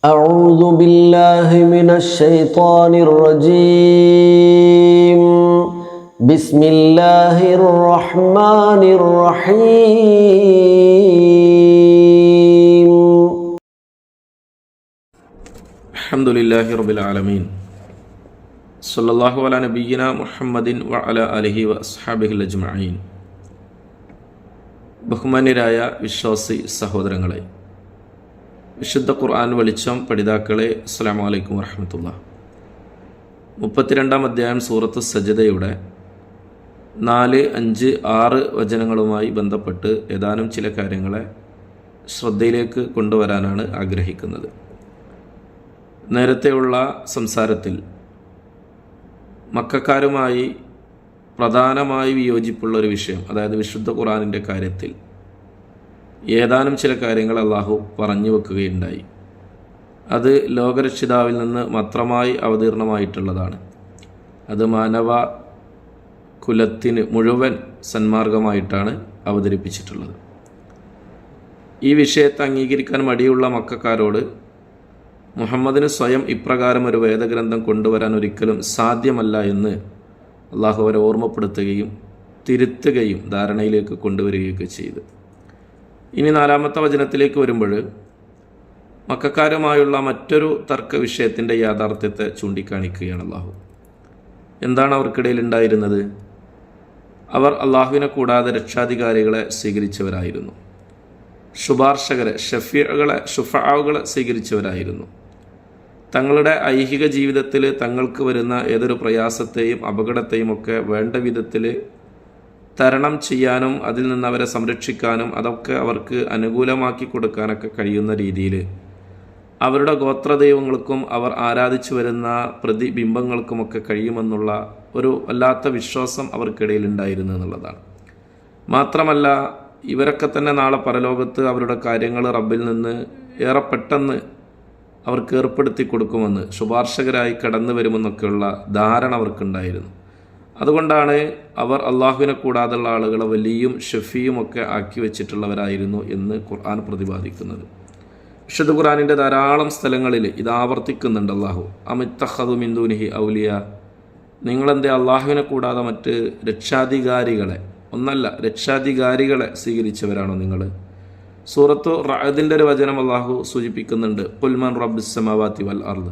أعوذ بالله من الشيطان الرجيم بسم الله الرحمن الرحيم الحمد لله رب العالمين صلى الله على نبينا محمد وعلى آله وأصحابه الأجمعين ബഹുമാന്യരായ വിശ്വാസി സഹോദരങ്ങളെ വിശുദ്ധ ഖുർആൻ വെളിച്ചം പഠിതാക്കളെ അസ്സലാമു അലൈക്കും വറഹമത്തുള്ള മുപ്പത്തിരണ്ടാം അധ്യായം സൂറത്ത് സജ്ജതയുടെ നാല് അഞ്ച് ആറ് വചനങ്ങളുമായി ബന്ധപ്പെട്ട് ഏതാനും ചില കാര്യങ്ങളെ ശ്രദ്ധയിലേക്ക് കൊണ്ടുവരാനാണ് ആഗ്രഹിക്കുന്നത്. നേരത്തെയുള്ള സംസാരത്തിൽ മക്കാരുമായി പ്രധാനമായി വിയോജിപ്പുള്ള ഒരു വിഷയം അതായത് വിശുദ്ധ ഖുറാനിന്റെ കാര്യത്തിൽ ഏതാനും ചില കാര്യങ്ങൾ അള്ളാഹു പറഞ്ഞു വെക്കുകയുണ്ടായി. അത് ലോകരക്ഷിതാവിൽ നിന്ന് മാത്രമായി അവതീർണമായിട്ടുള്ളതാണ്. അത് മാനവ കുലത്തിന് മുഴുവൻ സന്മാർഗമായിട്ടാണ് അവതരിപ്പിച്ചിട്ടുള്ളത്. ഈ വിഷയത്തെ അംഗീകരിക്കാൻ മടിയുള്ള മക്കാരോട് മുഹമ്മദിന് സ്വയം ഇപ്രകാരം ഒരു വേദഗ്രന്ഥം കൊണ്ടുവരാൻ ഒരിക്കലും സാധ്യമല്ല എന്ന് അള്ളാഹു അവരെ ഓർമ്മപ്പെടുത്തുകയും തിരുത്തുകയും ധാരണയിലേക്ക് കൊണ്ടുവരികയൊക്കെ ചെയ്തു. ഇനി നാലാമത്തെ വചനത്തിലേക്ക് വരുമ്പോൾ മക്കാരുമായുള്ള മറ്റൊരു തർക്ക വിഷയത്തിന്റെ യാഥാർത്ഥ്യത്തെ ചൂണ്ടിക്കാണിക്കുകയാണ് അള്ളാഹു. എന്താണ് അവർക്കിടയിൽ ഉണ്ടായിരുന്നത്? അവർ അള്ളാഹുവിനെ കൂടാതെ രക്ഷാധികാരികളെ സ്വീകരിച്ചവരായിരുന്നു. ശുപാർശകരെ ഷഫീകളെ ഷുഫാവുകളെ സ്വീകരിച്ചവരായിരുന്നു. തങ്ങളുടെ ഐഹിക ജീവിതത്തിൽ തങ്ങൾക്ക് വരുന്ന ഏതൊരു പ്രയാസത്തെയും അപകടത്തെയും ഒക്കെ വേണ്ട വിധത്തിൽ തരണം ചെയ്യാനും അതിൽ നിന്ന് അവരെ സംരക്ഷിക്കാനും അതൊക്കെ അവർക്ക് അനുകൂലമാക്കി കൊടുക്കാനൊക്കെ കഴിയുന്ന രീതിയിൽ അവരുടെ ഗോത്രദൈവങ്ങൾക്കും അവർ ആരാധിച്ചു വരുന്ന പ്രതിബിംബങ്ങൾക്കുമൊക്കെ കഴിയുമെന്നുള്ള ഒരു വല്ലാത്ത വിശ്വാസം അവർക്കിടയിൽ ഉണ്ടായിരുന്നു എന്നുള്ളതാണ്. മാത്രമല്ല ഇവരൊക്കെ തന്നെ നാളെ പരലോകത്ത് അവരുടെ കാര്യങ്ങൾ റബ്ബിൽ നിന്ന് ഏറെ പെട്ടെന്ന് അവർക്ക് ഏർപ്പെടുത്തി കൊടുക്കുമെന്ന് ശുപാർശകരായി കടന്നു വരുമെന്നൊക്കെയുള്ള ധാരണ അവർക്കുണ്ടായിരുന്നു. അതുകൊണ്ടാണ് അവർ അള്ളാഹുവിനെ കൂടാതെയുള്ള ആളുകളെ വലിയും ഷഫിയും ഒക്കെ ആക്കി വെച്ചിട്ടുള്ളവരായിരുന്നു എന്ന് ഖുർആൻ പ്രതിപാദിക്കുന്നത്. വിശുദ്ധ ഖുർആാനിന്റെ ധാരാളം സ്ഥലങ്ങളിൽ ഇത് ആവർത്തിക്കുന്നുണ്ട് അള്ളാഹു അമിത്തഹദു മിന്ദുനിഹി ഔലിയ. നിങ്ങളെന്തേ അള്ളാഹുവിനെ കൂടാതെ മറ്റ് രക്ഷാധികാരികളെ ഒന്നല്ല രക്ഷാധികാരികളെ സ്വീകരിച്ചവരാണോ നിങ്ങൾ? സൂറത്തു റഅദിന്റെ ഒരു വചനം അള്ളാഹു സൂചിപ്പിക്കുന്നുണ്ട് പുൽമൻ റബ്ബിസ്സമാവാത്തി വൽ അർദ്.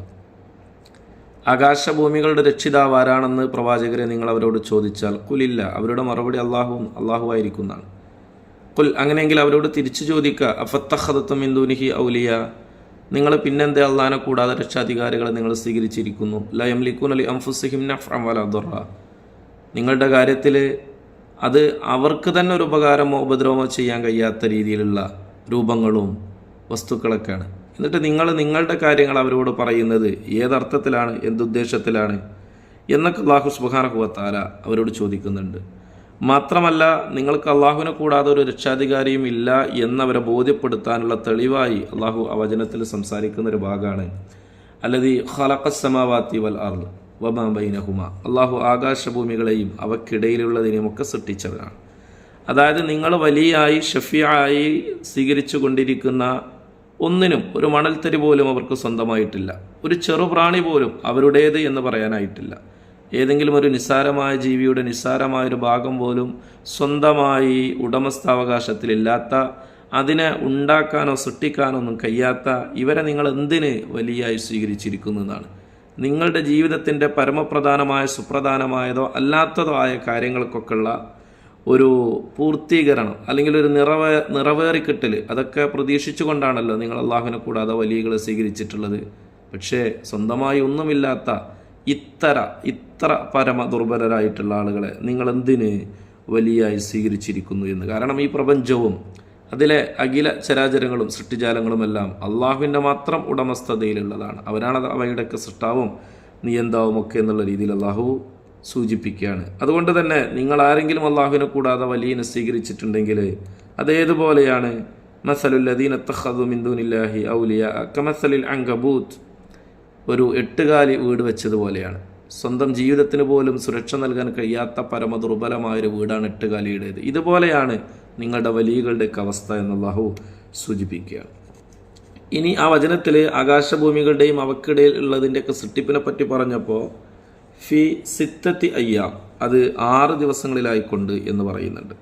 ആകാശഭൂമികളുടെ രക്ഷിതാവ് ആരാണെന്ന് പ്രവാചകരെ നിങ്ങൾ അവരോട് ചോദിച്ചാൽ കുലില്ല അവരുടെ മറുപടി അള്ളാഹു അള്ളാഹു ആയിരിക്കുന്നതാണ് കുൽ അങ്ങനെയെങ്കിൽ അവരോട് തിരിച്ചു ചോദിക്കുക അഫത്തഹദത്തും ഇന്ദുനിഹി ഔലിയ. നിങ്ങൾ പിന്നെന്തേ അള്ളഹാനെ കൂടാതെ രക്ഷാധികാരികളെ നിങ്ങൾ സ്വീകരിച്ചിരിക്കുന്നു? ലയം ലിക്കുൻ അലി അംഫുസിഹിം വലദുറ നിങ്ങളുടെ കാര്യത്തിൽ അത് അവർക്ക് തന്നെ ഒരു ഉപകാരമോ ഉപദ്രവമോ ചെയ്യാൻ കഴിയാത്ത രീതിയിലുള്ള രൂപങ്ങളും വസ്തുക്കളൊക്കെയാണ്. എന്നിട്ട് നിങ്ങൾ നിങ്ങളുടെ കാര്യങ്ങൾ അവരോട് പറയുന്നത് ഏതർത്ഥത്തിലാണ് എന്തുദ്ദേശത്തിലാണ് എന്നൊക്കെ അള്ളാഹു സുബാനഹുവത്താല അവരോട് ചോദിക്കുന്നുണ്ട്. മാത്രമല്ല നിങ്ങൾക്ക് അള്ളാഹുവിനെ കൂടാതെ ഒരു രക്ഷാധികാരിയും ഇല്ല എന്നവരെ ബോധ്യപ്പെടുത്താനുള്ള തെളിവായി അള്ളാഹു വചനത്തിൽ സംസാരിക്കുന്ന ഒരു ഭാഗമാണ്. അല്ലതി ഹലക്കസമാവാത്തി വൽ അർദ് വബൈനഹുമ അള്ളാഹു ആകാശഭൂമികളെയും അവക്കിടയിലുള്ളതിനെയും ഒക്കെ സൃഷ്ടിച്ചവരാണ് അതായത് നിങ്ങൾ വലിയായി ഷഫിയായി സ്വീകരിച്ചു കൊണ്ടിരിക്കുന്ന ഒന്നിനും ഒരു മണൽത്തരി പോലും അവർക്ക് സ്വന്തമായിട്ടില്ല. ഒരു ചെറുപ്രാണി പോലും അവരുടേത് എന്ന് പറയാനായിട്ടില്ല. ഏതെങ്കിലും ഒരു നിസ്സാരമായ ജീവിയുടെ നിസ്സാരമായൊരു ഭാഗം പോലും സ്വന്തമായി ഉടമസ്ഥാവകാശത്തിലില്ലാത്ത അതിനെ ഉണ്ടാക്കാനോ സൃഷ്ടിക്കാനോ ഒന്നും കഴിയാത്ത ഇവരെ നിങ്ങൾ എന്തിന് വലിയായി സ്വീകരിച്ചിരിക്കുന്നു എന്നാണ്. നിങ്ങളുടെ ജീവിതത്തിന്റെ പരമപ്രധാനമായ സുപ്രധാനമായതോ അല്ലാത്തതോ ആയ കാര്യങ്ങൾക്കൊക്കെയുള്ള ഒരു പൂർത്തീകരണം അല്ലെങ്കിൽ ഒരു നിറവേ നിറവേറിക്കിട്ടൽ അതൊക്കെ പ്രതീക്ഷിച്ചുകൊണ്ടാണല്ലോ നിങ്ങൾ അള്ളാഹുവിനെ കൂടാതെ വലിയകൾ സ്വീകരിച്ചിട്ടുള്ളത്. പക്ഷേ സ്വന്തമായി ഒന്നുമില്ലാത്ത ഇത്തര ഇത്ര പരമ ദുർബലരായിട്ടുള്ള ആളുകളെ നിങ്ങൾ എന്തിന് വലിയായി സ്വീകരിച്ചിരിക്കുന്നു എന്ന്. കാരണം ഈ പ്രപഞ്ചവും അതിലെ അഖില ചരാചരങ്ങളും സൃഷ്ടിജാലങ്ങളുമെല്ലാം അള്ളാഹുവിന്റെ മാത്രം ഉടമസ്ഥതയിലുള്ളതാണ്. അവരാണ് അവയുടെയൊക്കെ സൃഷ്ടാവും നിയന്താവും ഒക്കെ എന്നുള്ള രീതിയിൽ അള്ളാഹു സൂചിപ്പിക്കുകയാണ്. അതുകൊണ്ട് തന്നെ നിങ്ങൾ ആരെങ്കിലും അള്ളാഹുവിനെ കൂടാതെ വലിയനെ സ്വീകരിച്ചിട്ടുണ്ടെങ്കിൽ അതേതുപോലെയാണ് മസലുല്ലദീൻ അത്തഹദു മിന്ദുനില്ലാഹി ഔലിയ കമസലിൽ അങ്കബൂത്ത് ഒരു എട്ടുകാലി വീട് വെച്ചതുപോലെയാണ്. സ്വന്തം ജീവിതത്തിന് പോലും സുരക്ഷ നൽകാൻ കഴിയാത്ത പരമ ദുർബലമായൊരു വീടാണ് എട്ടുകാലിയുടേത്. ഇതുപോലെയാണ് നിങ്ങളുടെ വലിയകളുടെയൊക്കെ അവസ്ഥ എന്നുള്ളാഹു സൂചിപ്പിക്കുക സൂചിപ്പിക്കുകയാണ്. ഇനി ആ വചനത്തിൽ ആകാശഭൂമികളുടെയും അവക്കിടയിൽ ഉള്ളതിന്റെയൊക്കെ സൃഷ്ടിപ്പിനെ പറ്റി പറഞ്ഞപ്പോൾ ഫി സിത്തത്തി അയ്യാം. അത് ആറ് ദിവസങ്ങളിലായിക്കൊണ്ട് എന്ന് പറയുന്നുണ്ട്.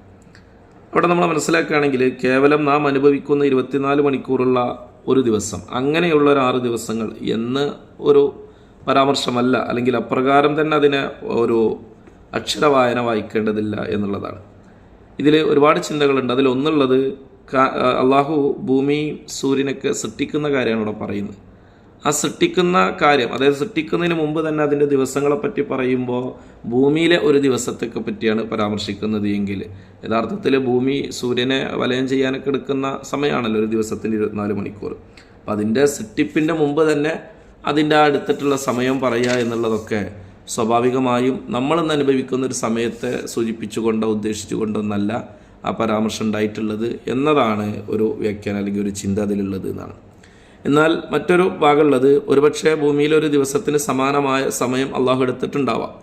അവിടെ നമ്മൾ മനസ്സിലാക്കുകയാണെങ്കിൽ കേവലം നാം അനുഭവിക്കുന്ന ഇരുപത്തിനാല് മണിക്കൂറുള്ള ഒരു ദിവസം അങ്ങനെയുള്ള ഒരു ആറ് ദിവസങ്ങൾ എന്ന് ഒരു പരാമർശമല്ല. അല്ലെങ്കിൽ അപ്രകാരം തന്നെ അതിനെ ഒരു അക്ഷരവായന വായിക്കേണ്ടതില്ല എന്നുള്ളതാണ്. ഇതിൽ ഒരുപാട് ചിന്തകളുണ്ട്. കാ- അള്ളാഹു ഭൂമി സൂര്യനൊക്കെ സൃഷ്ടിക്കുന്ന കാര്യമാണ് ഇവിടെ പറയുന്നത്. ആ സൃഷ്ടിക്കുന്ന കാര്യം അതായത് സൃഷ്ടിക്കുന്നതിന് മുമ്പ് തന്നെ അതിന്റെ ദിവസങ്ങളെ പറ്റി പറയുമ്പോൾ ഭൂമിയിലെ ഒരു ദിവസത്തൊക്കെ പറ്റിയാണ് പരാമർശിക്കുന്നത് എങ്കിൽ. യഥാർത്ഥത്തിൽ ഭൂമി സൂര്യനെ വലയം ചെയ്യാനൊക്കെ എടുക്കുന്ന സമയമാണല്ലോ ഒരു ദിവസത്തിന് ഇരുപത്തിനാല് മണിക്കൂർ. അപ്പം അതിന്റെ സൃഷ്ടിപ്പിന്റെ മുമ്പ് തന്നെ അതിന്റെ അടുത്തിട്ടുള്ള സമയം പറയുക എന്നുള്ളതൊക്കെ സ്വാഭാവികമായും നമ്മളിന്ന് അനുഭവിക്കുന്ന ഒരു സമയത്തെ സൂചിപ്പിച്ചുകൊണ്ടോ ഉദ്ദേശിച്ചുകൊണ്ടൊന്നല്ല ആ പരാമർശം ഉണ്ടായിട്ടുള്ളത് എന്നതാണ് ഒരു വ്യാഖ്യാനം അല്ലെങ്കിൽ ഒരു ചിന്ത അതിലുള്ളത് എന്നാണ്. എന്നാൽ മറ്റൊരു ഭാഗമുള്ളത് ഒരുപക്ഷെ ഭൂമിയിൽ ഒരു ദിവസത്തിന് സമാനമായ സമയം അള്ളാഹു എടുത്തിട്ടുണ്ടാവാം.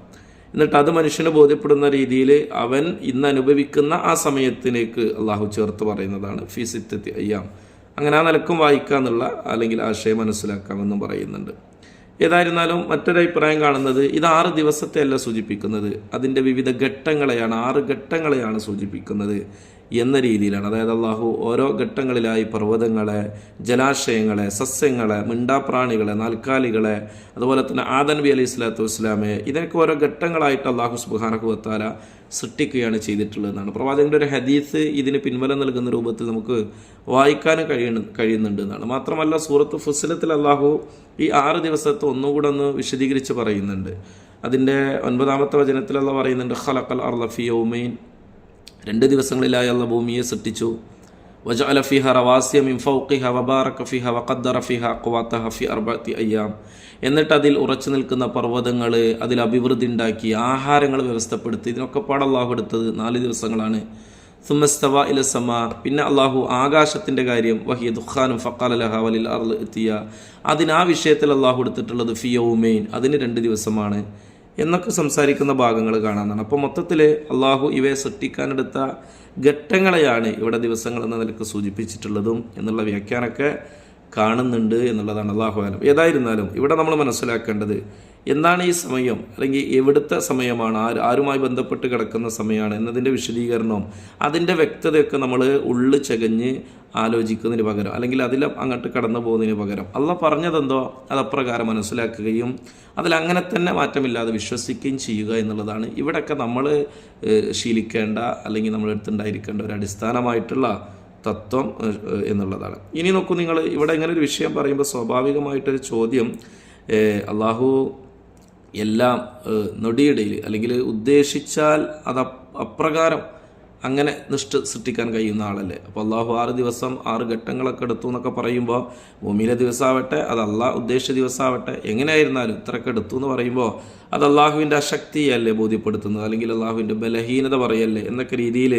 എന്നിട്ട് അത് മനുഷ്യന് ബോധ്യപ്പെടുന്ന രീതിയിൽ അവൻ ഇന്ന് അനുഭവിക്കുന്ന ആ സമയത്തിലേക്ക് അള്ളാഹു ചേർത്ത് പറയുന്നതാണ് ഫീസിത്തെത്തി അയ്യാം. അങ്ങനെ ആ നിലക്കും വായിക്കുക എന്നുള്ള അല്ലെങ്കിൽ ആശയം മനസ്സിലാക്കാമെന്നും പറയുന്നുണ്ട്. ഏതായിരുന്നാലും മറ്റൊരു അഭിപ്രായം കാണുന്നത് ഇത് ആറ് ദിവസത്തെ അല്ല സൂചിപ്പിക്കുന്നത്. അതിന്റെ വിവിധ ഘട്ടങ്ങളെയാണ് ആറ് ഘട്ടങ്ങളെയാണ് സൂചിപ്പിക്കുന്നത്. എന്ന രീതിയിലാണ്. അതായത് അള്ളാഹു ഓരോ ഘട്ടങ്ങളിലായി പർവതങ്ങളെ ജലാശയങ്ങളെ സസ്യങ്ങളെ മിണ്ടാപ്രാണികളെ നാൽക്കാലികളെ അതുപോലെ തന്നെ ആദൻ നബി അലൈഹി സ്വലാത്തു വസ്സലാമെ ഇതിനൊക്കെ ഓരോ ഘട്ടങ്ങളായിട്ട് അള്ളാഹു സുബാനഹു വത്താല സൃഷ്ടിക്കുകയാണ് ചെയ്തിട്ടുള്ളതെന്നാണ്. പ്രവാചകന്റെ ഒരു ഹദീസ് ഇതിന് പിൻബലം നൽകുന്ന രൂപത്തിൽ നമുക്ക് വായിക്കാനും കഴിയുന്ന കഴിയുന്നുണ്ട് എന്നാണ് മാത്രമല്ല സൂറത്ത് ഫുസിലത്തിൽ അള്ളാഹു ഈ ആറ് ദിവസത്തെ ഒന്നുകൂടെ ഒന്ന് വിശദീകരിച്ച് പറയുന്നുണ്ട്. അതിന്റെ ഒൻപതാമത്തെ വചനത്തിൽ അള്ള പറയുന്നുണ്ട് ഖലഖൽ അർലഫി യൗമൈൻ. രണ്ട് ദിവസങ്ങളിലായി അള്ള ഭൂമിയെ സൃഷ്ടിച്ചു. വജഅല ഫിഹ റവാസിയ മിൻ ഫൗഖിഹ വബാറക ഫിഹ വഖദ്ദറ ഫിഹ അഖ്വാതഹ ഫി അർബഅത്തി അയ്യാം. എന്നിട്ട് അതിൽ ഉറച്ചു നിൽക്കുന്ന പർവതങ്ങൾ അതിൽ അഭിവൃദ്ധി ഉണ്ടാക്കി ആഹാരങ്ങൾ വ്യവസ്ഥപ്പെടുത്തി. ഇതിനൊക്കെ പാട് അള്ളാഹു എടുത്തത് നാല് ദിവസങ്ങളാണ്. സുമസ്തവ ഇല സമ. പിന്നെ അള്ളാഹു ആകാശത്തിന്റെ കാര്യം വഹിയ ദുഖാനും ഫക്കാലഹ വലിൽ അർൽ എത്തിയ. അതിന് ആ വിഷയത്തിൽ അള്ളാഹു എടുത്തിട്ടുള്ളത് ഫിയൗമെയിൻ അതിന് രണ്ട് ദിവസമാണ്. എന്നൊക്കെ സംസാരിക്കുന്ന ഭാഗങ്ങൾ കാണാനാണ് അപ്പോൾ മൊത്തത്തിൽ അള്ളാഹു ഇവയെ സൃഷ്ടിക്കാനെടുത്ത ഘട്ടങ്ങളെയാണ് ഇവിടെ ദിവസങ്ങൾ എന്ന നിലയ്ക്ക് സൂചിപ്പിച്ചിട്ടുള്ളതും എന്നുള്ള വ്യാഖ്യാനമൊക്കെ കാണുന്നുണ്ട് എന്നുള്ളതാണ് അള്ളാഹു ആലം. ഏതായിരുന്നാലും ഇവിടെ നമ്മൾ മനസ്സിലാക്കേണ്ടത് എന്താണ് ഈ സമയം? അല്ലെങ്കിൽ എവിടുത്തെ സമയമാണ്? ആര് ആരുമായി ബന്ധപ്പെട്ട് കിടക്കുന്ന സമയമാണ്? എന്നതിന്റെ വിശദീകരണവും അതിന്റെ വ്യക്തതയൊക്കെ നമ്മൾ ഉള്ളു ചകഞ്ഞ് ആലോചിക്കുന്നതിന് പകരം അല്ലെങ്കിൽ അതിൽ അങ്ങോട്ട് കടന്നു പോകുന്നതിന് പകരം. അല്ല പറഞ്ഞതെന്തോ അത് അപ്രകാരം മനസ്സിലാക്കുകയും അതിൽ അങ്ങനെ തന്നെ മാറ്റമില്ലാതെ വിശ്വസിക്കുകയും ചെയ്യുക എന്നുള്ളതാണ്. ഇവിടെയൊക്കെ നമ്മൾ ശീലിക്കേണ്ട അല്ലെങ്കിൽ നമ്മൾ എടുത്തുണ്ടായിരിക്കേണ്ട ഒരു അടിസ്ഥാനമായിട്ടുള്ള തത്വം എന്നുള്ളതാണ്. ഇനി നോക്കൂ നിങ്ങൾ ഇവിടെ ഇങ്ങനെ ഒരു വിഷയം പറയുമ്പോൾ സ്വാഭാവികമായിട്ടൊരു ചോദ്യം അള്ളാഹു എല്ലാം നൊടിയിടയിൽ അല്ലെങ്കിൽ ഉദ്ദേശിച്ചാൽ അത് അപ്രകാരം അങ്ങനെ നിഷ്ഠ സൃഷ്ടിക്കാൻ കഴിയുന്ന ആളല്ലേ? അപ്പോൾ അള്ളാഹു ആറ് ദിവസം ആറ് ഘട്ടങ്ങളൊക്കെ എടുത്തു എന്നൊക്കെ പറയുമ്പോൾ ഭൂമിയിലെ ദിവസമാവട്ടെ അത് അള്ളാഹ് ഉദ്ദേശിച്ച ദിവസമാവട്ടെ എങ്ങനെയായിരുന്നാലും ഇത്രയൊക്കെ എടുത്തു എന്ന് പറയുമ്പോൾ അത് അള്ളാഹുവിന്റെ അശക്തിയല്ലേ ബോധ്യപ്പെടുത്തുന്നത്? അല്ലെങ്കിൽ അള്ളാഹുവിന്റെ ബലഹീനത പറയല്ലേ? എന്നൊക്കെ രീതിയിൽ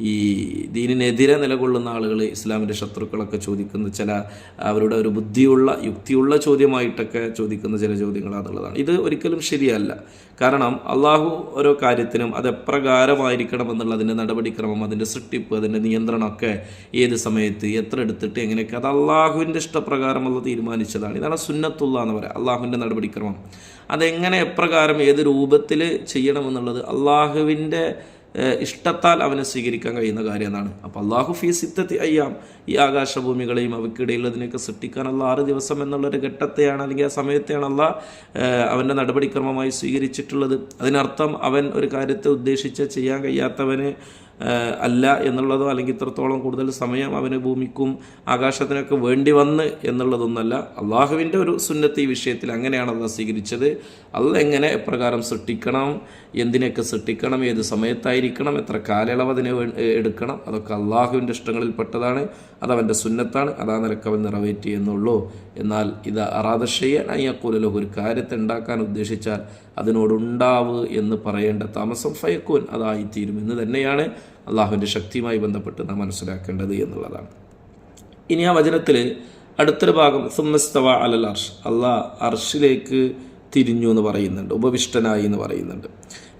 ഈ ദീനിനെതിരെ നിലകൊള്ളുന്ന ആളുകൾ ഇസ്ലാമിന്റെ ശത്രുക്കളൊക്കെ ചോദിക്കുന്ന ചില അവരുടെ ഒരു ബുദ്ധിയുള്ള യുക്തിയുള്ള ചോദ്യമായിട്ടൊക്കെ ചോദിക്കുന്ന ചില ചോദ്യങ്ങളാണെന്നുള്ളതാണ് ഇത് ഒരിക്കലും ശരിയല്ല. കാരണം അള്ളാഹു ഓരോ കാര്യത്തിനും അത് എപ്രകാരമായിരിക്കണം എന്നുള്ളതിന്റെ നടപടിക്രമം അതിന്റെ സൃഷ്ടിപ്പ് അതിന്റെ നിയന്ത്രണമൊക്കെ ഏത് സമയത്ത് എത്ര എടുത്തിട്ട് എങ്ങനെയൊക്കെ അത് അള്ളാഹുവിന്റെ ഇഷ്ടപ്രകാരം ഉള്ള തീരുമാനിച്ചതാണ്. ഇതാണ് സുന്നത്തുള്ള എന്ന് പറയാം. അള്ളാഹുവിന്റെ നടപടിക്രമം. അതെങ്ങനെ എപ്രകാരം ഏത് രൂപത്തിൽ ചെയ്യണമെന്നുള്ളത് അള്ളാഹുവിന്റെ ഇഷ്ടത്താൽ അവനെ സ്വീകരിക്കാൻ കഴിയുന്ന കാര്യം എന്നാണ്. അപ്പോൾ അള്ളാഹു ഫീ സിദ്ധത്തി അയ്യാം. ഈ ആകാശഭൂമികളെയും അവയ്ക്കിടയിലുള്ളതിനെയൊക്കെ സൃഷ്ടിക്കാൻ ആറ് ദിവസം എന്നുള്ളൊരു ഘട്ടത്തെയാണ് അല്ലെങ്കിൽ ആ സമയത്തെയാണ് അല്ല അവന്റെ നടപടിക്രമമായി സ്വീകരിച്ചിട്ടുള്ളത്. അതിനർത്ഥം അവൻ ഒരു കാര്യത്തെ ഉദ്ദേശിച്ച് ചെയ്യാൻ കഴിയാത്തവന് അല്ല എന്നുള്ളതോ അല്ലെങ്കിൽ ഇത്രത്തോളം കൂടുതൽ സമയം അവന് ഭൂമിക്കും ആകാശത്തിനൊക്കെ വേണ്ടി വന്ന് എന്നുള്ളതൊന്നല്ല. അള്ളാഹുവിന്റെ ഒരു സുന്നത്ത് വിഷയത്തിൽ അങ്ങനെയാണ് അള്ളാഹ് സ്വീകരിച്ചത്. അള്ള എങ്ങനെ എപ്രകാരം സൃഷ്ടിക്കണം? എന്തിനൊക്കെ സൃഷ്ടിക്കണം ഏത് സമയത്തായിരിക്കണം എത്ര കാലയളവ് അതിനെ എടുക്കണം അതൊക്കെ അള്ളാഹുവിന്റെ ഇഷ്ടങ്ങളിൽപ്പെട്ടതാണ് അത് അവന്റെ സുന്നത്താണ് അതാ നിലയ്ക്ക് അവൻ നിറവേറ്റി എന്നുള്ളൂ. എന്നാൽ ഇത് അറാദശയ്യാൻ അയ്യക്കൂലല്ലോ ഒരു കാര്യത്തെ ഉണ്ടാക്കാൻ ഉദ്ദേശിച്ചാൽ അതിനോടുണ്ടാവ് എന്ന് പറയേണ്ട താമസം ഫയക്കൂൻ അതായിത്തീരും എന്ന് തന്നെയാണ് അള്ളാഹുവിന്റെ ശക്തിയുമായി ബന്ധപ്പെട്ട് നാം മനസ്സിലാക്കേണ്ടത് എന്നുള്ളതാണ്. ഇനി ആ വചനത്തിൽ അടുത്തൊരു ഭാഗം സുമ്മസ്തവ അലൽ അർഷ് അള്ളാഹ് അർഷിലേക്ക് തിരിഞ്ഞു എന്ന് പറയുന്നുണ്ട്. ഉപവിഷ്ടനായി എന്ന് പറയുന്നുണ്ട്.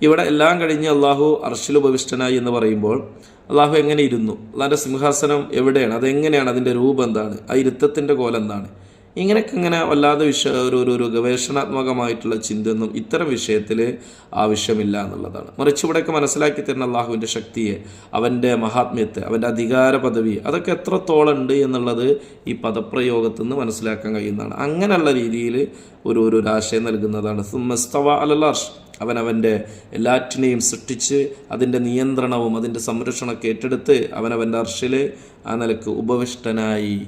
ഇവിടെ എല്ലാം കഴിഞ്ഞ് അള്ളാഹു അർഷിൽ ഉപവിഷ്ടനായി എന്ന് പറയുമ്പോൾ അള്ളാഹു എങ്ങനെ ഇരുന്നു? അള്ളാഹിന്റെ സിംഹാസനം എവിടെയാണ്? അതെങ്ങനെയാണ് അതിന്റെ രൂപം എന്താണ്? ആ ഇരുത്തത്തിന്റെ കോലം എന്താണ്? ഇങ്ങനെയൊക്കെ ഇങ്ങനെ വല്ലാതെ വിഷ ഒരു ഒരു ഒരു ഗവേഷണാത്മകമായിട്ടുള്ള ചിന്തയൊന്നും ഇത്തരം വിഷയത്തിൽ ആവശ്യമില്ല എന്നുള്ളതാണ്. മറിച്ച് ഇവിടെയൊക്കെ മനസ്സിലാക്കി തരുന്ന അള്ളാഹുവിന്റെ ശക്തിയെ അവന്റെ മഹാത്മ്യത്തെ അവന്റെ അധികാര പദവി അതൊക്കെ എത്രത്തോളം ഉണ്ട് എന്നുള്ളത് ഈ പദപ്രയോഗത്തിൽ നിന്ന് മനസ്സിലാക്കാൻ കഴിയുന്നതാണ്. അങ്ങനെയുള്ള രീതിയിൽ ഒരു ഒരു ആശയം നൽകുന്നതാണ്. സുമസ്തവ അലർഷ് അവൻ അവന്റെ എല്ലാറ്റിനെയും സൃഷ്ടിച്ച് അതിന്റെ നിയന്ത്രണവും അതിന്റെ സംരക്ഷണമൊക്കെ ഏറ്റെടുത്ത് അവൻ അവന്റെ അർഷിൽ ആ നിലയ്ക്ക് ഉപവിഷ്ടനായി.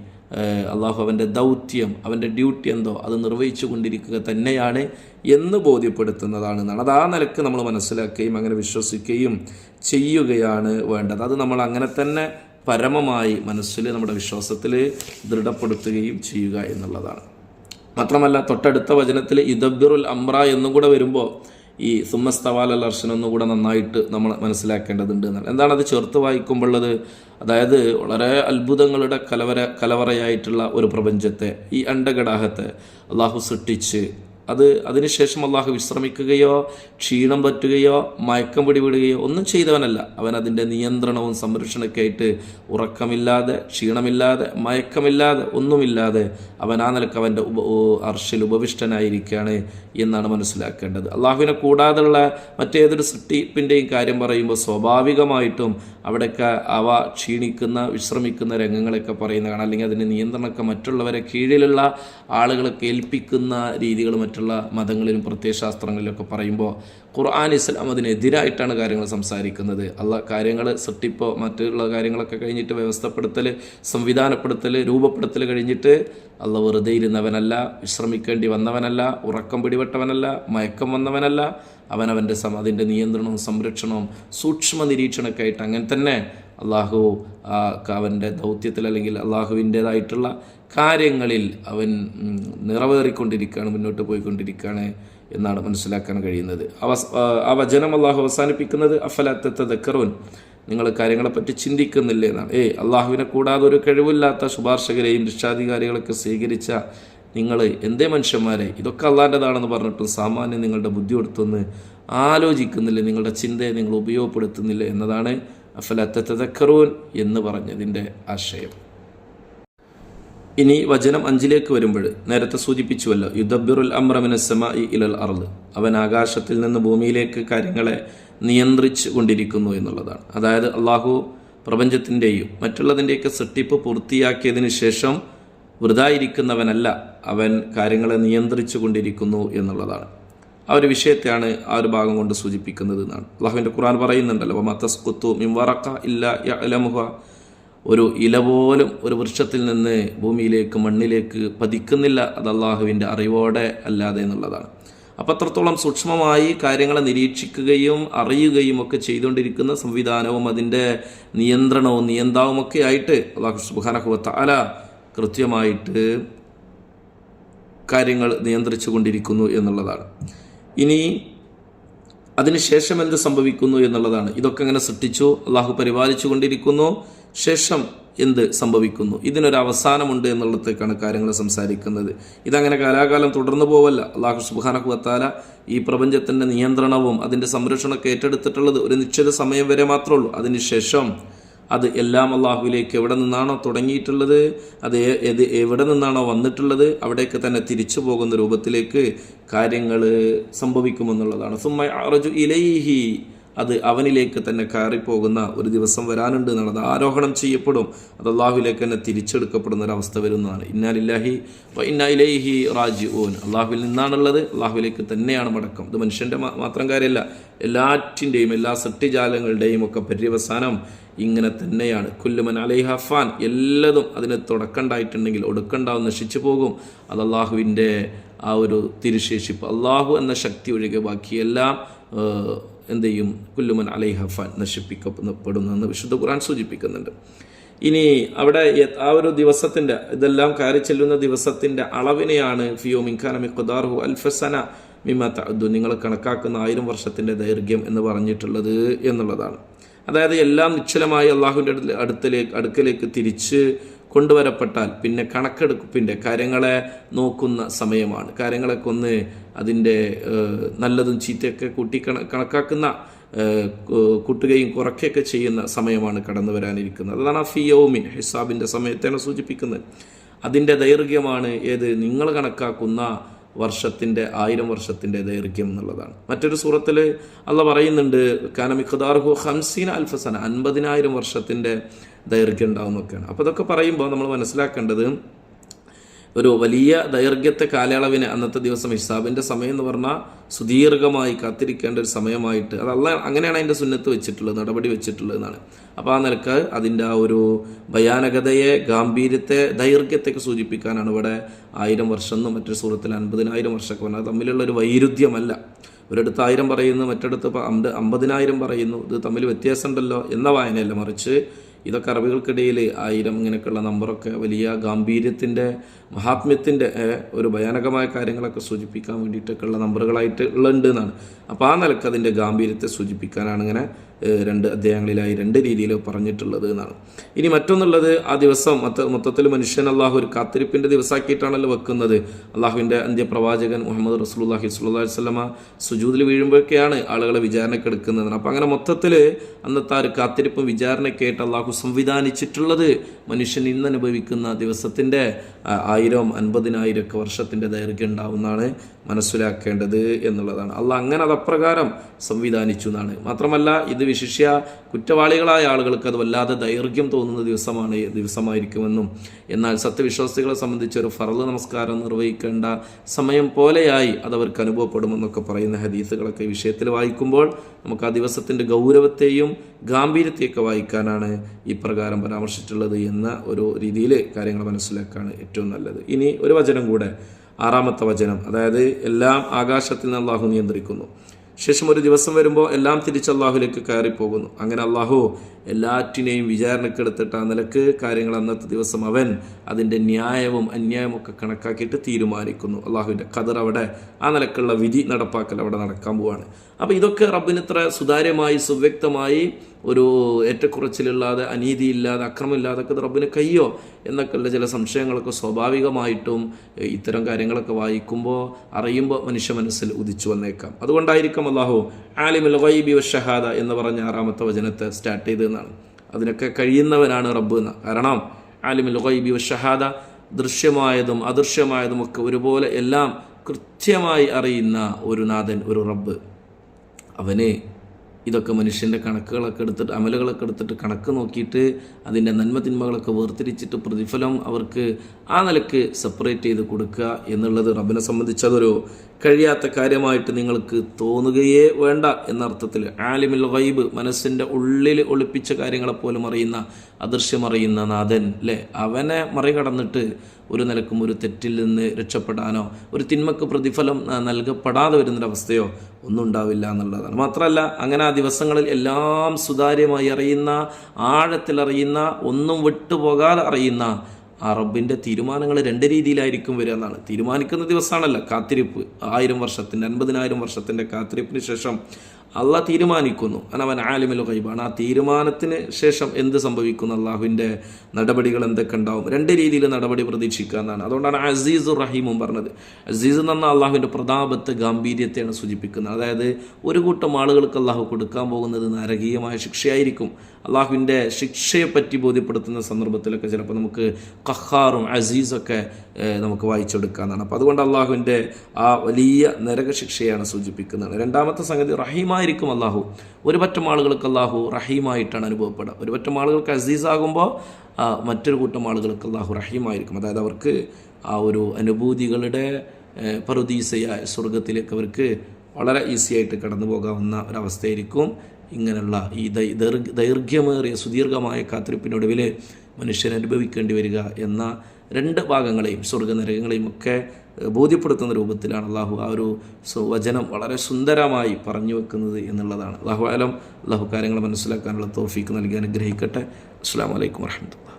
അള്ളാഹു അവന്റെ ദൗത്യം അവന്റെ ഡ്യൂട്ടി എന്തോ അത് നിർവഹിച്ചു കൊണ്ടിരിക്കുക തന്നെയാണ് എന്ന് ബോധ്യപ്പെടുത്തുന്നതാണ്. എന്നാണ്. ആ നിലയ്ക്ക് നമ്മൾ മനസ്സിലാക്കുകയും അങ്ങനെ വിശ്വസിക്കുകയും ചെയ്യുകയാണ് വേണ്ടത്. അത് നമ്മൾ അങ്ങനെ തന്നെ പരമമായി മനസ്സിൽ നമ്മുടെ വിശ്വാസത്തിൽ ദൃഢപ്പെടുത്തുകയും ചെയ്യുക എന്നുള്ളതാണ്. മാത്രമല്ല തൊട്ടടുത്ത വചനത്തിൽ ഇദബിറുൽ അമ്ര എന്നും കൂടെ വരുമ്പോൾ ഈ സുമ്മസ്തവാൽ അൽ അർഷൻ ഒന്നും കൂടെ നന്നായിട്ട് നമ്മൾ മനസ്സിലാക്കേണ്ടതുണ്ട് എന്നാണ്. എന്താണ് അത് ചേർത്ത് വായിക്കുമ്പോഴുള്ളത്? അതായത് വളരെ അത്ഭുതങ്ങളുടെ കലവര കലവറയായിട്ടുള്ള ഒരു പ്രപഞ്ചത്തെ ഈ അണ്ടഘടാഹത്തെ അള്ളാഹു സൃഷ്ടിച്ച് അത് അതിനുശേഷം അള്ളാഹു വിശ്രമിക്കുകയോ ക്ഷീണം പറ്റുകയോ മയക്കം പിടിവിടുകയോ ഒന്നും ചെയ്തവനല്ല. അവൻ അതിന്റെ നിയന്ത്രണവും സംരക്ഷണമൊക്കെ ആയിട്ട് ഉറക്കമില്ലാതെ ക്ഷീണമില്ലാതെ മയക്കമില്ലാതെ ഒന്നുമില്ലാതെ അവൻ ആ നിലയ്ക്ക് അവന്റെ ഉപ അർഷിൽ ഉപവിഷ്ടനായിരിക്കുകയാണ് എന്നാണ് മനസ്സിലാക്കേണ്ടത്. അള്ളാഹുവിനെ കൂടാതെയുള്ള മറ്റേതൊരു സൃഷ്ടിപ്പിന്റെയും കാര്യം പറയുമ്പോൾ സ്വാഭാവികമായിട്ടും അവിടെയൊക്കെ അവ ക്ഷീണിക്കുന്ന വിശ്രമിക്കുന്ന രംഗങ്ങളൊക്കെ പറയുന്ന കാണാം. അല്ലെങ്കിൽ അതിന്റെ നിയന്ത്രണമൊക്കെ മറ്റുള്ളവരെ കീഴിലുള്ള ആളുകളെ ഏൽപ്പിക്കുന്ന രീതികൾ മറ്റുള്ള മതങ്ങളിലും പ്രത്യയശാസ്ത്രങ്ങളിലൊക്കെ പറയുമ്പോൾ ഖുർആൻ ഇസ്ലാം അതിനെതിരായിട്ടാണ് കാര്യങ്ങൾ സംസാരിക്കുന്നത്. അല്ല കാര്യങ്ങൾ സൃഷ്ടിപ്പോ മറ്റുള്ള കാര്യങ്ങളൊക്കെ കഴിഞ്ഞിട്ട് വ്യവസ്ഥപ്പെടുത്തൽ സംവിധാനപ്പെടുത്തൽ രൂപപ്പെടുത്തൽ കഴിഞ്ഞിട്ട് അല്ല വെറുതെ ഇരുന്നവനല്ല വിശ്രമിക്കേണ്ടി വന്നവനല്ല ഉറക്കം പിടിപെട്ടവനല്ല മയക്കം വന്നവനല്ല അവൻ അവന്റെ സം അതിന്റെ നിയന്ത്രണവും സംരക്ഷണവും സൂക്ഷ്മ നിരീക്ഷണമൊക്കെ ആയിട്ട് അങ്ങനെ തന്നെ അള്ളാഹു അവന്റെ ദൗത്യത്തിൽ അല്ലെങ്കിൽ അള്ളാഹുവിന്റേതായിട്ടുള്ള കാര്യങ്ങളിൽ അവൻ നിറവേറിക്കൊണ്ടിരിക്കുകയാണ് മുന്നോട്ട് പോയിക്കൊണ്ടിരിക്കുകയാണ് എന്നാണ് മനസ്സിലാക്കാൻ കഴിയുന്നത്. ആ വചനം അള്ളാഹു അവസാനിപ്പിക്കുന്നത് അഫലാത്തത്തെ ദക്കറോൻ നിങ്ങൾ കാര്യങ്ങളെപ്പറ്റി ചിന്തിക്കുന്നില്ലേ എന്നാണ്. ഏയ് അള്ളാഹുവിനെ കൂടാതെ ഒരു കഴിവില്ലാത്ത ശുപാർശകരെയും രക്ഷാധികാരികളൊക്കെ സ്വീകരിച്ച നിങ്ങൾ എന്തേ മനുഷ്യന്മാരെ? ഇതൊക്കെ അള്ളാന്റെതാണെന്ന് പറഞ്ഞിട്ടും സാമാന്യം നിങ്ങളുടെ ബുദ്ധി കൊടുത്തൊന്ന് ആലോചിക്കുന്നില്ല നിങ്ങളുടെ ചിന്തയെ നിങ്ങൾ ഉപയോഗപ്പെടുത്തുന്നില്ല എന്നതാണ് അഫലത്തെ തദക്കറൂൻ എന്ന് പറഞ്ഞതിന്റെ ആശയം. ഇനി വചനം അഞ്ചിലേക്ക് വരുമ്പോൾ നേരത്തെ സൂചിപ്പിച്ചുവല്ലോ യുദ്ധബിറുൽ അമ്രമിനസമ ഇലൽ അർദ്. അവൻ ആകാശത്തിൽ നിന്ന് ഭൂമിയിലേക്ക് കാര്യങ്ങളെ നിയന്ത്രിച്ചു കൊണ്ടിരിക്കുന്നു എന്നുള്ളതാണ്. അതായത് അള്ളാഹു പ്രപഞ്ചത്തിന്റെയും മറ്റുള്ളതിന്റെയൊക്കെ സൃഷ്ടിപ്പ് പൂർത്തിയാക്കിയതിന് ശേഷം വൃതായിരിക്കുന്നവനല്ല അവൻ കാര്യങ്ങളെ നിയന്ത്രിച്ചു കൊണ്ടിരിക്കുന്നു എന്നുള്ളതാണ്. ആ ഒരു വിഷയത്തെയാണ് ആ ഒരു ഭാഗം കൊണ്ട് സൂചിപ്പിക്കുന്നത് എന്നാണ്. അള്ളാഹുവിന്റെ ഖുർആൻ പറയുന്നുണ്ടല്ലോ മത്തസ്കുത്തു മിംവറക്ക ഇല്ല അലമുഹ ഒരു ഇല പോലും ഒരു വൃക്ഷത്തിൽ നിന്ന് ഭൂമിയിലേക്ക് മണ്ണിലേക്ക് പതിക്കുന്നില്ല അത് അള്ളാഹുവിന്റെ അറിവോടെ അല്ലാതെ എന്നുള്ളതാണ്. അപ്പം അത്രത്തോളം സൂക്ഷ്മമായി കാര്യങ്ങളെ നിരീക്ഷിക്കുകയും അറിയുകയും ഒക്കെ ചെയ്തുകൊണ്ടിരിക്കുന്ന സംവിധാനവും അതിന്റെ നിയന്ത്രണവും നിയന്താവും ഒക്കെ ആയിട്ട് അള്ളാഹു സുബാനഹുവത്ത അല കൃത്യമായിട്ട് കാര്യങ്ങൾ നിയന്ത്രിച്ചു കൊണ്ടിരിക്കുന്നു എന്നുള്ളതാണ്. ഇനി അതിനുശേഷം എന്ത് സംഭവിക്കുന്നു എന്നുള്ളതാണ്. ഇതൊക്കെ അങ്ങനെ സൃഷ്ടിച്ചു അള്ളാഹു പരിപാലിച്ചു കൊണ്ടിരിക്കുന്നു. ശേഷം എന്ത് സംഭവിക്കുന്നു? ഇതിനൊരു അവസാനമുണ്ട് എന്നുള്ളത്തേക്കാണ് കാര്യങ്ങൾ സംസാരിക്കുന്നത്. ഇതങ്ങനെ കാലാകാലം തുടർന്നു പോവല്ല. അള്ളാഹു സുബാനഹുവത്താല ഈ പ്രപഞ്ചത്തിന്റെ നിയന്ത്രണവും അതിന്റെ സംരക്ഷണമൊക്കെ ഏറ്റെടുത്തിട്ടുള്ളത് ഒരു നിശ്ചിത സമയം വരെ മാത്രമേ ഉള്ളൂ. അതിനുശേഷം അത് എല്ലാം അള്ളാഹുവിലേക്ക് എവിടെ നിന്നാണോ തുടങ്ങിയിട്ടുള്ളത്? അത് ഏത് എവിടെ നിന്നാണോ വന്നിട്ടുള്ളത്? അവിടേക്ക് തന്നെ തിരിച്ചു പോകുന്ന രൂപത്തിലേക്ക് കാര്യങ്ങൾ സംഭവിക്കുമെന്നുള്ളതാണ്. സുമ്മ അറജു ഇലൈഹി അത് അവനിലേക്ക് തന്നെ കയറിപ്പോകുന്ന ഒരു ദിവസം വരാനുണ്ട് എന്നുള്ളത് ആരോഹണം ചെയ്യപ്പെടും. അത് അള്ളാഹുവിലേക്ക് തന്നെ തിരിച്ചെടുക്കപ്പെടുന്ന ഒരു അവസ്ഥ വരുന്നതാണ്. ഇന്നാലില്ലാഹി ഇന്ന ഇലൈഹി റാജി ഓൻ അള്ളാഹുവിൽ നിന്നാണുള്ളത്. അള്ളാഹുവിലേക്ക് തന്നെയാണ് മടക്കം. ഇത് മനുഷ്യന്റെ മാത്രം കാര്യമല്ല. എല്ലാറ്റിന്റെയും എല്ലാ സൃഷ്ടിജാലങ്ങളുടെയും ഒക്കെ പര്യവസാനം ഇങ്ങനെ തന്നെയാണ്. കുല്ലുമൻ അലൈഹ ഫാൻ. എല്ലതും അതിന് തുടക്കണ്ടായിട്ടുണ്ടെങ്കിൽ ഒടുക്കണ്ടാവും നശിച്ചു പോകും. അത് അള്ളാഹുവിന്റെ ആ ഒരു തിരുശേഷിപ്പ്. അള്ളാഹു എന്ന ശക്തി ഒഴികെ ബാക്കിയെല്ലാം എന്ത് ചെയ്യും കുല്ലുമൻ അലൈഹ ഫാൻ നശിപ്പിക്കപ്പെടുന്നെന്ന് വിശുദ്ധ ഖുർആൻ സൂചിപ്പിക്കുന്നുണ്ട്. ഇനി അവിടെ ആ ഒരു ദിവസത്തിന്റെ ഇതെല്ലാം കയറി ചെല്ലുന്ന ദിവസത്തിന്റെ അളവിനെയാണ് ഫിയോ മിൻഖാനമി ഖുദാർഹു അൽഫസന മിമ തഅദ്ദു നിങ്ങൾ കണക്കാക്കുന്ന ആയിരം വർഷത്തിന്റെ ദൈർഘ്യം എന്ന് പറഞ്ഞിട്ടുള്ളത് എന്നുള്ളതാണ്. അതായത് എല്ലാം നിശ്ചലമായി അള്ളാഹുവിന്റെ അടുത്ത് അടുത്തിലേക്ക് അടുക്കലേക്ക് തിരിച്ച് കൊണ്ടുവരപ്പെട്ടാൽ പിന്നെ കണക്കെടുപ്പിന്റെ കാര്യങ്ങളെ നോക്കുന്ന സമയമാണ്. കാര്യങ്ങളൊക്കെ ഒന്ന് അതിന്റെ നല്ലതും ചീത്തയൊക്കെ കൂട്ടി കണ കണക്കാക്കുന്ന കൂട്ടുകയും കുറയ്ക്കുകയൊക്കെ ചെയ്യുന്ന സമയമാണ് കടന്നു വരാനിരിക്കുന്നത്. അതാണ് ഫിയോമിൻ ഹിസാബിന്റെ സമയത്തെയാണ് സൂചിപ്പിക്കുന്നത്. അതിന്റെ ദൈർഘ്യമാണ് ഏത്? നിങ്ങൾ കണക്കാക്കുന്ന വർഷത്തിന്റെ ആയിരം വർഷത്തിന്റെ ദൈർഘ്യം എന്നുള്ളതാണ്. മറ്റൊരു സൂറത്തിൽ അല്ല പറയുന്നുണ്ട് കാനമിഖദാർഹു ഹംസീൻ അൽഫസന അൻപതിനായിരം വർഷത്തിന്റെ ദൈർഘ്യം ഉണ്ടാവുന്നൊക്കെയാണ് അപ്പോൾ അതൊക്കെ പറയുമ്പോൾ നമ്മൾ മനസ്സിലാക്കേണ്ടത് ഒരു വലിയ ദൈർഘ്യത്തെ കാലയളവിന് അന്നത്തെ ദിവസം ഹിസാബിന്റെ സമയം എന്ന് പറഞ്ഞാൽ സുദീർഘമായി കാത്തിരിക്കേണ്ട ഒരു സമയമായിട്ട് അത് അല്ല അങ്ങനെയാണ് അതിന്റെ സുന്നത്ത് വെച്ചിട്ടുള്ളത് നടപടി വെച്ചിട്ടുള്ളതെന്നാണ് അപ്പോൾ ആ നിലയ്ക്ക് അതിന്റെ ആ ഒരു ഭയാനകതയെ ഗാംഭീര്യത്തെ ദൈർഘ്യത്തെയൊക്കെ സൂചിപ്പിക്കാനാണ് ഇവിടെ ആയിരം വർഷം എന്നും മറ്റൊരു സുഹൃത്തിൽ അൻപതിനായിരം വർഷമൊക്കെ പറഞ്ഞാൽ തമ്മിലുള്ള ഒരു വൈരുദ്ധ്യമല്ല. ഒരിടത്ത് ആയിരം പറയുന്നു മറ്റിടത്ത് അമ്പത് അമ്പതിനായിരം പറയുന്നു. ഇത് തമ്മിൽ വ്യത്യാസമുണ്ടല്ലോ എന്ന വായനയല്ല മറിച്ച് ഇതൊക്കെ അറബികൾക്കിടയിൽ ആയിരം ഇങ്ങനെയൊക്കെയുള്ള നമ്പറൊക്കെ വലിയ ഗാംഭീര്യത്തിന്റെ മഹാത്മ്യത്തിന്റെ ഒരു ഭയാനകമായ കാര്യങ്ങളൊക്കെ സൂചിപ്പിക്കാൻ വേണ്ടിയിട്ടൊക്കെയുള്ള നമ്പറുകളായിട്ട് ഉള്ളുണ്ട് എന്നാണ് അപ്പോൾ ആ നിലയ്ക്ക് അതിന്റെ ഗാംഭീര്യത്തെ സൂചിപ്പിക്കാനാണ് ഇങ്ങനെ രണ്ട് അധ്യായങ്ങളിലായി രണ്ട് രീതിയിൽ പറഞ്ഞിട്ടുള്ളത് എന്നാണ്. ഇനി മറ്റൊന്നുള്ളത് ആ ദിവസം മൊത്ത മൊത്തത്തിൽ മനുഷ്യൻ അള്ളാഹു ഒരു കാത്തിരിപ്പിന്റെ ദിവസമാക്കിയിട്ടാണല്ലോ വെക്കുന്നത്. അള്ളാഹുവിന്റെ അന്ത്യപ്രവാചകൻ മുഹമ്മദ് റസൂലുള്ളാഹി സ്വല്ലല്ലാഹി അലൈഹി സുജൂതിൽ വീഴുമ്പോഴൊക്കെയാണ് ആളുകളെ വിചാരണയ്ക്ക് എടുക്കുന്നത്. അപ്പോൾ അങ്ങനെ മൊത്തത്തിൽ അന്നത്തെ ആ ഒരു കാത്തിരിപ്പും വിചാരണയ്ക്ക് ആയിട്ട് അള്ളാഹു സംവിധാനിച്ചിട്ടുള്ളത് മനുഷ്യൻ ഇന്ന് അനുഭവിക്കുന്ന ദിവസത്തിന്റെ ആയിരം അൻപതിനായിരം ഒക്കെ വർഷത്തിന്റെ ദൈർഘ്യം ഉണ്ടാവുന്നതാണ് മനസ്സിലാക്കേണ്ടത് എന്നുള്ളതാണ്. അല്ല അങ്ങനെ അത് അപ്രകാരം സംവിധാനിച്ചു എന്നാണ്. മാത്രമല്ല ഇത് വിശിഷ്യ കുറ്റവാളികളായ ആളുകൾക്ക് അത് വല്ലാതെ ദൈർഘ്യം തോന്നുന്ന ദിവസമാണ് ദിവസമായിരിക്കുമെന്നും. എന്നാൽ സത്യവിശ്വാസികളെ സംബന്ധിച്ച് ഒരു ഫറൽ നമസ്കാരം നിർവഹിക്കേണ്ട സമയം പോലെയായി അത് അവർക്ക് അനുഭവപ്പെടുമെന്നൊക്കെ പറയുന്ന ഹദീസുകളൊക്കെ വിഷയത്തിൽ വായിക്കുമ്പോൾ നമുക്ക് ആ ദിവസത്തിന്റെ ഗൗരവത്തെയും ഗാംഭീര്യത്തെയൊക്കെ വായിക്കാനാണ് ഈ പ്രകാരം പരാമർശിച്ചിട്ടുള്ളത് എന്ന ഒരു രീതിയിൽ കാര്യങ്ങൾ മനസ്സിലാക്കാണ് ഏറ്റവും നല്ലത്. ഇനി ഒരു വചനം കൂടെ ആറാമത്തെ വചനം. അതായത് എല്ലാം ആകാശത്തിൽ നിന്ന് അള്ളാഹു നിയന്ത്രിക്കുന്നു. ശേഷം ഒരു ദിവസം വരുമ്പോൾ എല്ലാം തിരിച്ച് അള്ളാഹുലേക്ക് കയറിപ്പോകുന്നു. അങ്ങനെ അള്ളാഹു എല്ലാറ്റിനെയും വിചാരണക്കെടുത്തിട്ട് ആ നിലയ്ക്ക് കാര്യങ്ങൾ അന്നത്തെ ദിവസം അവൻ അതിന്റെ ന്യായവും അന്യായവും ഒക്കെ കണക്കാക്കിയിട്ട് തീരുമാനിക്കുന്നു. അള്ളാഹുവിന്റെ ഖദർ അവിടെ ആ നിലക്കുള്ള വിധി നടപ്പാക്കൽ അവിടെ നടക്കാൻ പോവാണ്. അപ്പോൾ ഇതൊക്കെ റബ്ബിന് ഇത്ര സുതാര്യമായി സുവ്യക്തമായി ഒരു ഏറ്റക്കുറച്ചിലില്ലാതെ അനീതിയില്ലാതെ അക്രമമില്ലാതെ ഒക്കെ റബ്ബിന് കയ്യോ എന്നൊക്കെയുള്ള ചില സംശയങ്ങളൊക്കെ സ്വാഭാവികമായിട്ടും ഇത്തരം കാര്യങ്ങളൊക്കെ വായിക്കുമ്പോൾ അറിയുമ്പോൾ മനുഷ്യ മനസ്സിൽ ഉദിച്ചു വന്നേക്കാം. അതുകൊണ്ടായിരിക്കും അള്ളാഹു ആലിമുൽ വൈബി വഷഹാദ എന്ന് പറഞ്ഞ ആറാമത്തെ വചനത്തെ സ്റ്റാർട്ട് ചെയ്തതെന്നാണ് അതിനൊക്കെ കഴിയുന്നവനാണ് റബ്ബ് എന്ന്. കാരണം ആലിമിൽ ഖൈബി വഷഹാദ ദൃശ്യമായതും അദൃശ്യമായതും ഒക്കെ ഒരുപോലെ എല്ലാം കൃത്യമായി അറിയുന്ന ഒരു നാഥൻ ഒരു റബ്ബ്. അവന് ഇതൊക്കെ മനുഷ്യന്റെ കണക്കുകളൊക്കെ എടുത്തിട്ട് അമലുകളൊക്കെ എടുത്തിട്ട് കണക്ക് നോക്കിയിട്ട് അതിന്റെ നന്മ തിന്മകളൊക്കെ വേർതിരിച്ചിട്ട് പ്രതിഫലം അവർക്ക് ആ നിലയ്ക്ക് സെപ്പറേറ്റ് ചെയ്ത് കൊടുക്കുക എന്നുള്ളത് റബ്ബിനെ സംബന്ധിച്ച് അതൊരു കഴിയാത്ത കാര്യമായിട്ട് നിങ്ങൾക്ക് തോന്നുകയേ വേണ്ട എന്നർത്ഥത്തിൽ ആലിമിൽ വൈബ് മനസ്സിന്റെ ഉള്ളിൽ ഒളിപ്പിച്ച കാര്യങ്ങളെപ്പോലും അറിയുന്ന അദൃശ്യമറിയുന്ന നാഥൻ അല്ലേ അവനെ മറികടന്നിട്ട് ഒരു നിലക്കും ഒരു തെറ്റിൽ നിന്ന് രക്ഷപ്പെടാനോ ഒരു തിന്മക്ക് പ്രതിഫലം നൽകപ്പെടാതെ വരുന്നൊരവസ്ഥയോ ഒന്നും ഉണ്ടാവില്ല എന്നുള്ളതാണ്. മാത്രമല്ല അങ്ങനെ ആ ദിവസങ്ങളിൽ എല്ലാം സുതാര്യമായി അറിയുന്ന ആഴത്തിലറിയുന്ന ഒന്നും വിട്ടുപോകാതെ അറിയുന്ന ആ റബ്ബിന്റെ തീരുമാനങ്ങൾ രണ്ട് രീതിയിലായിരിക്കും വരിക എന്നാണ്. തീരുമാനിക്കുന്ന ദിവസമാണല്ലോ കാത്തിരിപ്പ്. ആയിരം വർഷത്തിന്റെ അൻപതിനായിരം വർഷത്തിന്റെ കാത്തിരിപ്പിന് ശേഷം അള്ള തീരുമാനിക്കുന്നു. അവൻ ആലിമിൽ കൈബാണ് ആ തീരുമാനത്തിന് ശേഷം എന്ത് സംഭവിക്കുന്നു? അള്ളാഹുവിന്റെ നടപടികൾ എന്തൊക്കെ ഉണ്ടാവും? രണ്ട് രീതിയിൽ നടപടി പ്രതീക്ഷിക്കുക എന്നാണ്. അതുകൊണ്ടാണ് അസീസ് റഹീമും പറഞ്ഞത്. അസീസ് എന്ന് അള്ളാഹുവിന്റെ പ്രതാപത്തെ ഗാംഭീര്യത്തെയാണ് സൂചിപ്പിക്കുന്നത്. അതായത് ഒരു കൂട്ടം ആളുകൾക്ക് അള്ളാഹു കൊടുക്കാൻ പോകുന്നത് നരകീയമായ ശിക്ഷയായിരിക്കും. അള്ളാഹുവിന്റെ ശിക്ഷയെപ്പറ്റി ബോധ്യപ്പെടുത്തുന്ന സന്ദർഭത്തിലൊക്കെ ചിലപ്പോൾ നമുക്ക് കഹാറും അസീസൊക്കെ നമുക്ക് വായിച്ചെടുക്കാമെന്നാണ് അപ്പോൾ അതുകൊണ്ട് അള്ളാഹുവിന്റെ ആ വലിയ നരകശിക്ഷയാണ് സൂചിപ്പിക്കുന്നത്. രണ്ടാമത്തെ സംഗതി റഹീമായിരിക്കും അള്ളാഹു. ഒരു പറ്റം ആളുകൾക്ക് അള്ളാഹു റഹീമായിട്ടാണ് അനുഭവപ്പെടുക. ഒരു പറ്റം ആളുകൾക്ക് അസീസാകുമ്പോൾ മറ്റൊരു കൂട്ടം ആളുകൾക്ക് അള്ളാഹു റഹീമായിരിക്കും. അതായത് അവർക്ക് ആ ഒരു അനുഭൂതികളുടെ പ്രതീസയായ സ്വർഗത്തിലേക്ക് അവർക്ക് വളരെ ഈസിയായിട്ട് കടന്നു പോകാവുന്ന ഒരവസ്ഥയായിരിക്കും ഇങ്ങനെയുള്ള ഈ ദൈർഘ്യമേറിയ സുദീർഘമായ കാത്തിരിപ്പിനൊടുവിൽ മനുഷ്യൻ അനുഭവിക്കേണ്ടി വരിക എന്ന രണ്ട് ഭാഗങ്ങളെയും സ്വർഗനരകങ്ങളെയും ഒക്കെ ബോധ്യപ്പെടുത്തുന്ന രൂപത്തിലാണ് അള്ളാഹു ആ ഒരു വചനം വളരെ സുന്ദരമായി പറഞ്ഞു വെക്കുന്നത് എന്നുള്ളതാണ്. അള്ളാഹു ആലം അള്ളാഹു കാര്യങ്ങൾ മനസ്സിലാക്കാനുള്ള തോഫീക്ക് നൽകി അനുഗ്രഹിക്കട്ടെ. അസ്സാം വലൈക്കും വർഹമത്തുള്ള